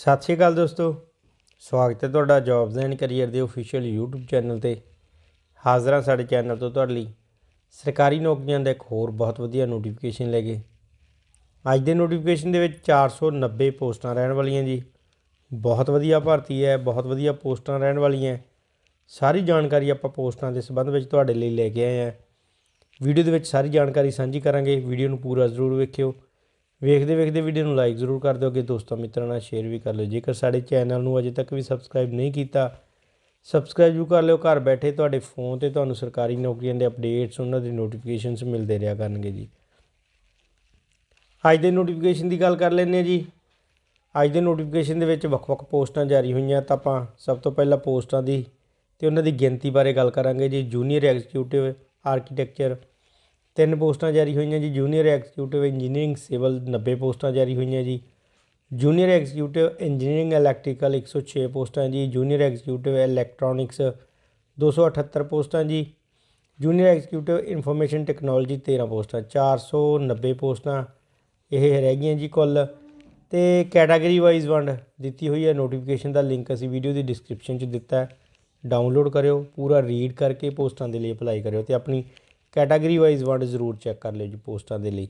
ਸਤਿ ਸ਼੍ਰੀ ਅਕਾਲ ਦੋਸਤੋ। ਸਵਾਗਤ ਹੈ ਤੁਹਾਡਾ ਜੌਬਸ ਐਂਡ ਕੈਰੀਅਰ ਦੇ ਅਫੀਸ਼ੀਅਲ YouTube ਚੈਨਲ ਤੇ। ਹਾਜ਼ਰ ਹਾਂ ਸਾਡੇ ਚੈਨਲ ਤੋਂ ਤੁਹਾਡੇ ਲਈ। ਸਰਕਾਰੀ ਨੌਕਰੀਆਂ ਦਾ ਇੱਕ ਹੋਰ ਬਹੁਤ ਵਧੀਆ ਨੋਟੀਫਿਕੇਸ਼ਨ ਲੈ ਕੇ। ਅੱਜ ਦੇ ਨੋਟੀਫਿਕੇਸ਼ਨ ਦੇ ਵਿੱਚ 490 ਪੋਸਟਾਂ ਰਹਿਣ ਵਾਲੀਆਂ ਜੀ। ਬਹੁਤ ਵਧੀਆ ਭਰਤੀ ਹੈ, ਬਹੁਤ ਵਧੀਆ ਪੋਸਟਾਂ ਰਹਿਣ ਵਾਲੀਆਂ। ਸਾਰੀ ਜਾਣਕਾਰੀ ਆਪਾਂ ਪੋਸਟਾਂ ਦੇ ਸੰਬੰਧ ਵਿੱਚ ਤੁਹਾਡੇ ਲਈ ਲੈ ਕੇ ਆਏ ਹਾਂ। ਵੀਡੀਓ ਦੇ ਵਿੱਚ ਸਾਰੀ ਜਾਣਕਾਰੀ ਸਾਂਝੀ ਕਰਾਂਗੇ। ਵੀਡੀਓ ਨੂੰ ਪੂਰਾ ਜ਼ਰੂਰ ਵੇਖਿਓ। ਵੇਖਦੇ ਵੇਖਦੇ ਵੀਡੀਓ ਨੂੰ ਲਾਈਕ ਜ਼ਰੂਰ ਕਰ ਦਿਓ। ਅੱਗੇ ਦੋਸਤਾਂ, ਮਿੱਤਰਾਂ ਨਾਲ ਸ਼ੇਅਰ ਵੀ ਕਰ ਲਿਓ। ਜੇਕਰ ਸਾਡੇ ਚੈਨਲ ਨੂੰ ਅਜੇ ਤੱਕ ਵੀ ਸਬਸਕ੍ਰਾਈਬ ਨਹੀਂ ਕੀਤਾ ਸਬਸਕ੍ਰਾਈਬ ਵੀ ਕਰ ਲਿਓ। ਘਰ ਬੈਠੇ ਤੁਹਾਡੇ ਫੋਨ ਤੇ ਤੁਹਾਨੂੰ ਸਰਕਾਰੀ ਨੌਕਰੀਆਂ ਦੇ ਅਪਡੇਟਸ ਉਹਨਾਂ ਦੀ ਨੋਟੀਫਿਕੇਸ਼ਨਸ ਮਿਲਦੇ ਰਿਹਾ ਕਰਨਗੇ ਜੀ। ਅੱਜ ਦੇ ਨੋਟੀਫਿਕੇਸ਼ਨ ਦੀ ਗੱਲ ਕਰ ਲੈਂਦੇ ਹਾਂ ਜੀ। ਅੱਜ ਦੇ ਨੋਟੀਫਿਕੇਸ਼ਨ ਦੇ ਵਿੱਚ ਵੱਖ-ਵੱਖ ਪੋਸਟਾਂ ਜਾਰੀ ਹੋਈਆਂ ਤਾਂ ਆਪਾਂ ਸਭ ਤੋਂ ਪਹਿਲਾਂ ਪੋਸਟਾਂ ਦੀ ਤੇ ਉਹਨਾਂ ਦੀ ਗਿਣਤੀ ਬਾਰੇ ਗੱਲ ਕਰਾਂਗੇ ਜੀ। ਜੂਨੀਅਰ ਐਗਜ਼ੀਕਿਊਟਿਵ ਆਰਕੀਟੈਕਚਰ ਤਿੰਨ ਪੋਸਟਾਂ ਜਾਰੀ ਹੋਈਆਂ ਜੀ ਜੂਨੀਅਰ ਐਗਜ਼ੀਕਿਊਟਿਵ ਇੰਜੀਨੀਅਰਿੰਗ ਸਿਵਲ 90 ਪੋਸਟਾਂ ਜਾਰੀ ਹੋਈਆਂ ਜੀ। ਜੂਨੀਅਰ ਐਗਜ਼ੀਕਿਊਟਿਵ ਇੰਜੀਨੀਅਰਿੰਗ ਇਲੈਕਟ੍ਰੀਕਲ 106 ਪੋਸਟਾਂ ਜੀ ਜੂਨੀਅਰ ਐਗਜ਼ੀਕਿਊਟਿਵ ਇਲੈਕਟ੍ਰੋਨਿਕਸ 278 ਪੋਸਟਾਂ ਜੀ ਜੂਨੀਅਰ ਐਗਜ਼ੀਕਿਊਟਿਵ ਇਨਫੋਰਮੇਸ਼ਨ ਟੈਕਨੋਲੋਜੀ 13 ਪੋਸਟਾਂ 490 ਪੋਸਟਾਂ ਇਹ ਰਹਿ ਗਈਆਂ ਜੀ ਕੁੱਲ। ਤੇ ਕੈਟਾਗਰੀ ਵਾਈਜ਼ ਵੰਡ ਦਿੱਤੀ ਹੋਈ ਹੈ ਨੋਟੀਫਿਕੇਸ਼ਨ ਦਾ ਲਿੰਕ ਅਸੀਂ ਵੀਡੀਓ ਦੀ ਡਿਸਕ੍ਰਿਪਸ਼ਨ 'ਚ ਦਿੱਤਾ ਹੈ। ਡਾਊਨਲੋਡ ਕਰਿਓ, ਪੂਰਾ ਰੀਡ ਕਰਕੇ ਪੋਸਟਾਂ ਦੇ ਲਈ ਅਪਲਾਈ ਕਰਿਓ ਤੇ ਆਪਣੀ ਕੈਟਾਗਰੀ ਵਾਈਜ਼ ਵੰਡ ਜ਼ਰੂਰ ਚੈੱਕ ਕਰ ਲਿਓ ਜੀ ਪੋਸਟਾਂ ਦੇ ਲਈ।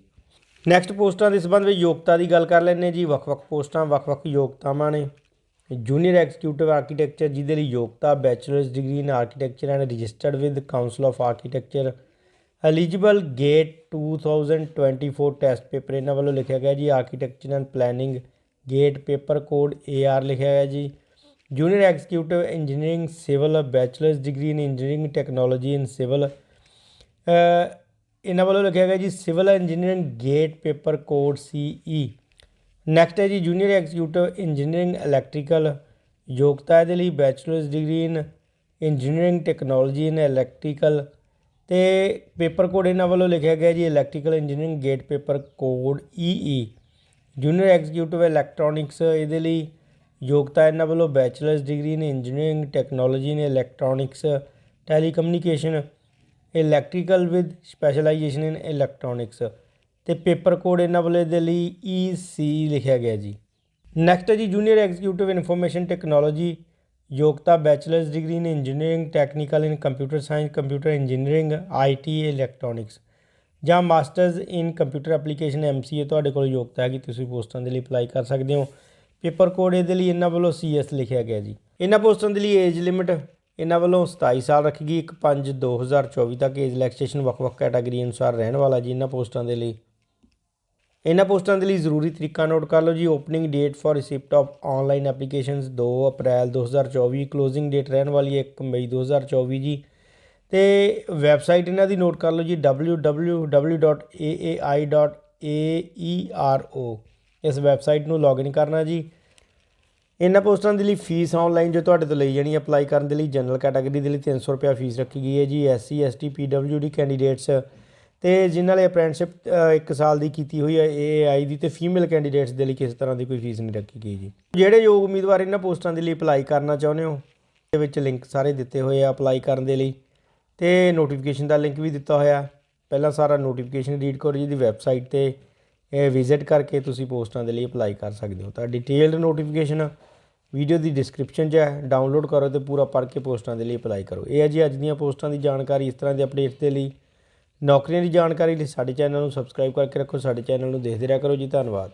ਨੈਕਸਟ ਪੋਸਟਾਂ ਦੇ ਸੰਬੰਧ ਵਿੱਚ ਯੋਗਤਾ ਦੀ ਗੱਲ ਕਰ ਲੈਂਦੇ ਜੀ। ਵੱਖ-ਵੱਖ ਪੋਸਟਾਂ ਵੱਖ-ਵੱਖ ਯੋਗਤਾਵਾਂ ਨੇ। ਜੂਨੀਅਰ ਐਗਜ਼ੀਕਿਊਟਿਵ ਆਰਕੀਟੈਕਚਰ ਜਿਹਦੇ ਲਈ ਯੋਗਤਾ bachelors degree in architecture and registered with council of architecture eligible GATE 2024 test paper ਇਹਨਾਂ ਵੱਲੋਂ ਲਿਖਿਆ ਗਿਆ ਜੀ। Architecture and planning GATE paper code AR ਲਿਖਿਆ ਗਿਆ ਜੀ। Junior executive engineering civil bachelors degree in engineering technology in civil ਇਹਨਾਂ ਵੱਲੋਂ ਲਿਖਿਆ ਗਿਆ ਜੀ civil engineering GATE paper code CE next ਹੈ ਜੀ ਜੂਨੀਅਰ ਐਗਜ਼ੀਕਿਊਟਿਵ ਇੰਜੀਨੀਅਰਿੰਗ ਇਲੈਕਟ੍ਰੀਕਲ ਯੋਗਤਾ ਇਹਦੇ ਲਈ bachelors degree in engineering technology in electrical ਤੇ ਪੇਪਰ ਕੋਡ ਇਹਨਾਂ ਵੱਲੋਂ ਲਿਖਿਆ ਗਿਆ ਜੀ electrical engineering GATE paper code EE junior executive electronics ਇਹਦੇ ਲਈ ਯੋਗਤਾ ਇਹਨਾਂ ਵੱਲੋਂ bachelors degree in engineering technology in electronics telecommunication electrical with specialisation in electronics ਤੇ ਪੇਪਰ ਕੋਡ ਇਹਨਾਂ ਵੱਲੋਂ ਇਹਦੇ ਲਈ EC ਲਿਖਿਆ ਗਿਆ ਜੀ। ਨੈਕਸਟ ਹੈ ਜੀ ਜੂਨੀਅਰ ਐਗਜ਼ੀਕਿਊਟਿਵ ਇਨਫੋਰਮੇਸ਼ਨ ਟੈਕਨੋਲੋਜੀ ਯੋਗਤਾ bachelors degree in engineering technical in computer science computer engineering IT electronics ਜਾਂ masters in computer application MCA ਤੁਹਾਡੇ ਕੋਲ ਯੋਗਤਾ ਹੈ ਕਿ ਤੁਸੀਂ ਪੋਸਟਾਂ ਦੇ ਲਈ ਅਪਲਾਈ ਕਰ ਸਕਦੇ ਹੋ। ਪੇਪਰ ਕੋਡ ਇਹਦੇ ਲਈ ਇਹਨਾਂ ਵੱਲੋਂ ਸੀਐਸ ਲਿਖਿਆ ਗਿਆ ਜੀ। ਇਹਨਾਂ ਪੋਸਟਾਂ ਦੇ ਲਈ ਏਜ ਲਿਮਿਟ ਇਹਨਾਂ ਵੱਲੋਂ 27 ਸਾਲ ਰੱਖੀ ਗਈ 1 5 2024 ਤੱਕ ਏਜ ਰਿਲੈਕਸੇਸ਼ਨ ਵੱਖ-ਵੱਖ ਕੈਟਾਗਰੀ ਅਨੁਸਾਰ ਰਹਿਣ ਵਾਲਾ ਜੀ ਇਹਨਾਂ ਪੋਸਟਾਂ ਦੇ ਲਈ। ਇਹਨਾਂ ਪੋਸਟਾਂ ਦੇ ਲਈ ਜ਼ਰੂਰੀ ਤਰੀਕਾ ਨੋਟ ਕਰ ਲਓ ਜੀ। Opening date for receipt of online applications 2 April 2024 closing date ਰਹਿਣ ਵਾਲੀ ਹੈ 1 ਮਈ 2024 ਜੀ। ਤੇ ਵੈਬਸਾਈਟ ਇਹਨਾਂ ਦੀ ਨੋਟ ਕਰ ਲਓ ਜੀ www.aai.aero ਇਸ ਵੈਬਸਾਈਟ ਨੂੰ ਲੌਗਇਨ ਕਰਨਾ ਜੀ। ਇਹਨਾਂ ਪੋਸਟਾਂ ਦੇ ਲਈ ਫੀਸ ਆਨਲਾਈਨ ਜੋ ਤੁਹਾਡੇ ਤੋਂ ਲਈ ਜਾਣੀ ਅਪਲਾਈ ਕਰਨ ਦੇ ਲਈ ਜਨਰਲ ਕੈਟਾਗਰੀ ਦੇ ਲਈ 300 ਰੁਪਏ ਫੀਸ ਰੱਖੀ ਗਈ ਹੈ ਜੀ ਐਸਸੀ ਐਸਟੀ ਪੀਡਬਲਯੂਡੀ ਕੈਂਡੀਡੇਟਸ ਤੇ ਜਿਨ੍ਹਾਂ ਨੇ ਅਪ੍ਰੈਂਟਿਸਸ਼ਿਪ 1 ਸਾਲ ਦੀ ਕੀਤੀ ਹੋਈ ਹੈ ਏਆਈ ਦੀ ਤੇ ਫੀਮੇਲ ਕੈਂਡੀਡੇਟਸ ਦੇ ਲਈ ਕਿਸੇ ਤਰ੍ਹਾਂ ਦੀ ਕੋਈ ਫੀਸ ਨਹੀਂ ਰੱਖੀ ਗਈ ਜੀ। ਜਿਹੜੇ ਯੋਗ ਉਮੀਦਵਾਰ ਇਹਨਾਂ ਪੋਸਟਾਂ ਦੇ ਲਈ ਅਪਲਾਈ ਕਰਨਾ ਚਾਹੁੰਦੇ ਹੋ, ਦੇ ਵਿੱਚ ਲਿੰਕ ਸਾਰੇ ਦਿੱਤੇ ਹੋਏ ਆ ਅਪਲਾਈ ਕਰਨ ਦੇ ਲਈ। ਤੇ ਨੋਟੀਫਿਕੇਸ਼ਨ ਦਾ ਲਿੰਕ ਵੀ ਦਿੱਤਾ ਹੋਇਆ। ਪਹਿਲਾਂ ਸਾਰਾ ਨੋਟੀਫਿਕੇਸ਼ਨ ਰੀਡ ਕਰੋ ਜੀ ਦੀ ਵੈਬਸਾਈਟ ਤੇ। ਇਹ ਵਿਜ਼ਿਟ ਕਰਕੇ ਤੁਸੀਂ ਪੋਸਟਾਂ ਦੇ ਲਈ ਅਪਲਾਈ ਕਰ ਸਕਦੇ ਹੋ। ਤਾਂ ਡਿਟੇਲਡ ਨੋਟੀਫਿਕੇਸ਼ਨ ਵੀਡੀਓ ਦੀ ਡਿਸਕ੍ਰਿਪਸ਼ਨ 'ਚ ਹੈ। ਡਾਊਨਲੋਡ ਕਰੋ ਤੇ ਪੂਰਾ ਪੜ੍ਹ ਕੇ ਪੋਸਟਾਂ ਦੇ ਲਈ ਅਪਲਾਈ ਕਰੋ। ਇਹ ਹੈ ਜੀ ਅੱਜ ਦੀਆਂ ਪੋਸਟਾਂ ਦੀ ਜਾਣਕਾਰੀ, ਇਸ ਤਰ੍ਹਾਂ ਦੇ ਅਪਡੇਟਸ ਦੇ ਲਈ। ਨੌਕਰੀਆਂ ਦੀ ਜਾਣਕਾਰੀ ਲਈ ਸਾਡੇ ਚੈਨਲ ਨੂੰ ਸਬਸਕ੍ਰਾਈਬ ਕਰਕੇ ਰੱਖੋ। ਸਾਡੇ ਚੈਨਲ ਨੂੰ ਦੇਖਦੇ ਰਿਹਾ ਕਰੋ ਜੀ। ਧੰਨਵਾਦ।